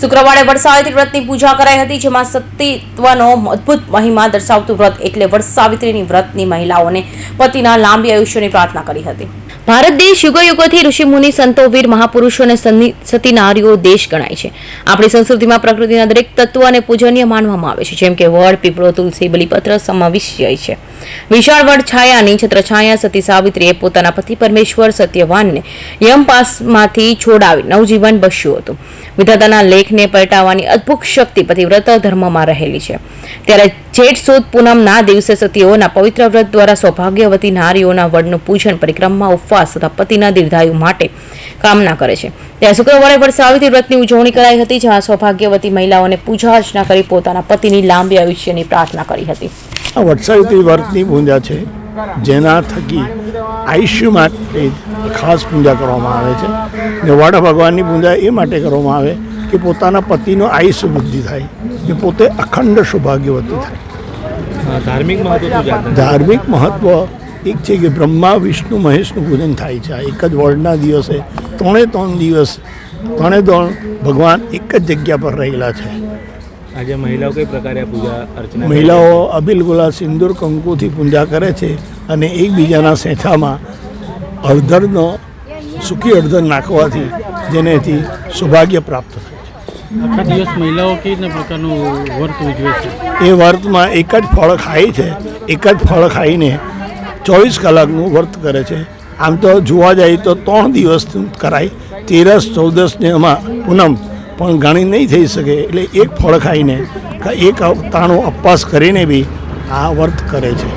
શુક્રવારે વડસાવિત્રી વ્રતની પૂજા કરાઈ હતી, જેમાં સતીત્વનો અદ્ભુત મહિમા દર્શાવતું વ્રત, એટલે વડસાવિત્રીની વ્રતની મહિલાઓને પતિના લાંબી આયુષ્યની પ્રાર્થના કરી હતી. ભારત દેશ યુગો યુગોથી ઋષિમુનિ, સંતો, વીર, મહાપુરુષો અને સતી નારીઓ દેશ ગણાય છે. આપણી સંસ્કૃતિમાં પ્રકૃતિના દરેક તત્વ અને પૂજનીય માનવામાં આવે છે. જેમ કે વડ, પીપળો, તુલસી, બલિપત્ર સમાવિષ્ટ જાય છે. વિશાળ વડ છાયાની છત્રછાયા સતી સાવિત્રીએ પોતાના પતિ પરમેશ્વર, સત્યવાનને યમપાસમાંથી છોડાવી નવજીવન બસ્યું હતું. વિધાતાના લેખને પલટાવવાની અદ્ભુત શક્તિ પતિવ્રત ધર્મમાં રહેલી છે. ત્યારે જેઠ સુદ પૂનમના દિવસે સતીઓના પવિત્ર વ્રત દ્વારા સૌભાગ્યવતી નારીઓના વડનું પૂજન પરિક્રમા ઉપવાસ તથા પતિના દીર્ઘાયુ માટે કામના કરે છે. ત્યાં શુક્રવારે વડ સાવિત્રી વ્રતની ઉજવણી કરાઈ હતી, જ્યાં સૌભાગ્યવતી મહિલાઓને પૂજા અર્ચના કરી પોતાના પતિની લાંબી આયુષ્યની પ્રાર્થના કરી હતી. આ વટસાવિત્રી વ્રતની પૂજા છે, જેના થકી આયુષ્ય માટે ખાસ પૂજા કરવામાં આવે છે ને વડ ભગવાનની પૂજા એ માટે કરવામાં આવે કે પોતાના પતિનો આયુષ્ય વૃદ્ધિ થાય ને પોતે અખંડ સૌભાગ્યવતી થાય. ધાર્મિક મહત્વ ધાર્મિક મહત્વ એક છે કે બ્રહ્મા વિષ્ણુ મહેશનું પૂજન થાય છે. એક જ વર્ડના દિવસે ત્રણે ત્રણ દિવસ ત્રણે ત્રણ ભગવાન એક જ જગ્યા પર રહેલા છે. આજે મહિલાઓ કઈ પ્રકારે પૂજા અર્ચના મહિલાઓ અબિલ ગુલા સિંદૂર કંકુથી પૂજા કરે છે અને એકબીજાના સેઠામાં હળદરનો સૂકી હળદર નાખવાથી જેનેથી સૌભાગ્ય પ્રાપ્ત થાય. આખા દિવસ મહિલાઓ કેવી પ્રકારનું વર્ત ઉજવે એ વર્તમાં એક જ ફળ ખાય છે, એક જ ફળ ખાઈને ચોવીસ કલાકનું વર્ત કરે છે. આમ તો જોવા જાય તો ત્રણ દિવસ કરાય, તેરસ, ચૌદસ ને એમાં પૂનમ, પણ ગણી નહીં થઈ શકે. એટલે એક ફળ ખાઈને, એક તાણું અપવાસ કરીને બી આ વર્ત કરે છે.